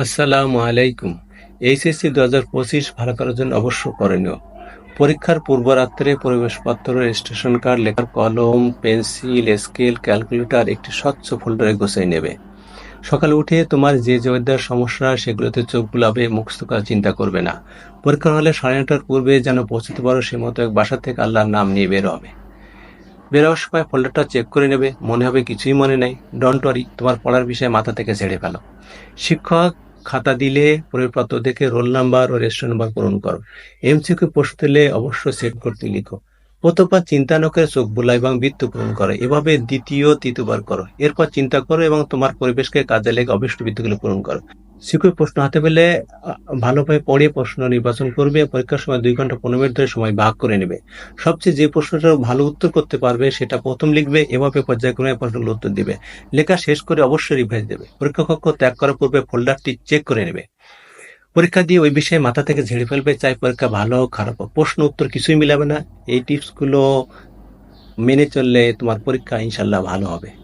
আসসালামু আলাইকুম। এইচএসসি দু হাজার পঁচিশ ভালো করার জন্য অবশ্য করণীয়। পরীক্ষার পূর্বরাত্রে প্রবেশপত্র রেজিস্ট্রেশন কার্ড, লেখার কলম, পেন্সিল, স্কেল, ক্যালকুলেটর একটি স্বচ্ছ ফোল্ডারে গোছাই নেবে। সকালে উঠে তোমার যে অধ্যায়ের সমস্যা, সেগুলোতে চোখ বুলাবে, মুখস্থ করার চিন্তা করবে না। পরীক্ষা হলে সাড়ে নটার পূর্বে যেন পৌঁছতে পারো সে মতো এক বাসা থেকে আল্লাহর নাম নিয়ে বের হবে। বেরোবার সময় ফোল্ডারটা চেক করে নেবে, মনে হবে কিছুই মনে নেই। ডন্ট ওয়ারি তোমার পড়ার বিষয়ে মাথা থেকে ছেড়ে ফেলো। শিক্ষক খাতা দিলে পরিপত্র দেখে রোল নাম্বার ও রেজিস্ট্রেশন নাম্বার পূরণ করো। এমসিকিউ প্রশ্ন দিলে অবশ্যই সেট করতে লিখো। প্রথমবার চিন্তা না করে চোখ বোলা এবং বৃত্ত পূরণ করো। এভাবে দ্বিতীয়, তৃতীয়বার করো। এরপর চিন্তা করো এবং তোমার পরিবেশকে কাজে লেগে অবশ্য বৃত্তগুলো পূরণ করো। শিক্ষক প্রশ্ন হাতে পেলে ভালোভাবে পড়ে প্রশ্ন নির্বাচন করবে, পরীক্ষার সময় দুই ঘণ্টা পনেরো মিনিট ধরে সময় ভাগ করে নেবে। সবচেয়ে যে প্রশ্নটার ভালো উত্তর করতে পারবে, সেটা প্রথম লিখবে, এভাবে পর্যায়ক্রমে প্রশ্নগুলো উত্তর দিবে। লেখা শেষ করে অবশ্যই রিভাইজ দেবে। পরীক্ষা কক্ষ ত্যাগ করার পূর্বে ফোল্ডারটি চেক করে নেবে। পরীক্ষা দিয়ে ওই বিষয়ে মাথা থেকে ঝেড়ে ফেলবে, চাই পরীক্ষা ভালো হোক, খারাপ হোক। প্রশ্ন উত্তর কিছুই মিলাবে না। এই টিপসগুলো মেনে চললে তোমার পরীক্ষা ইনশাল্লাহ ভালো হবে।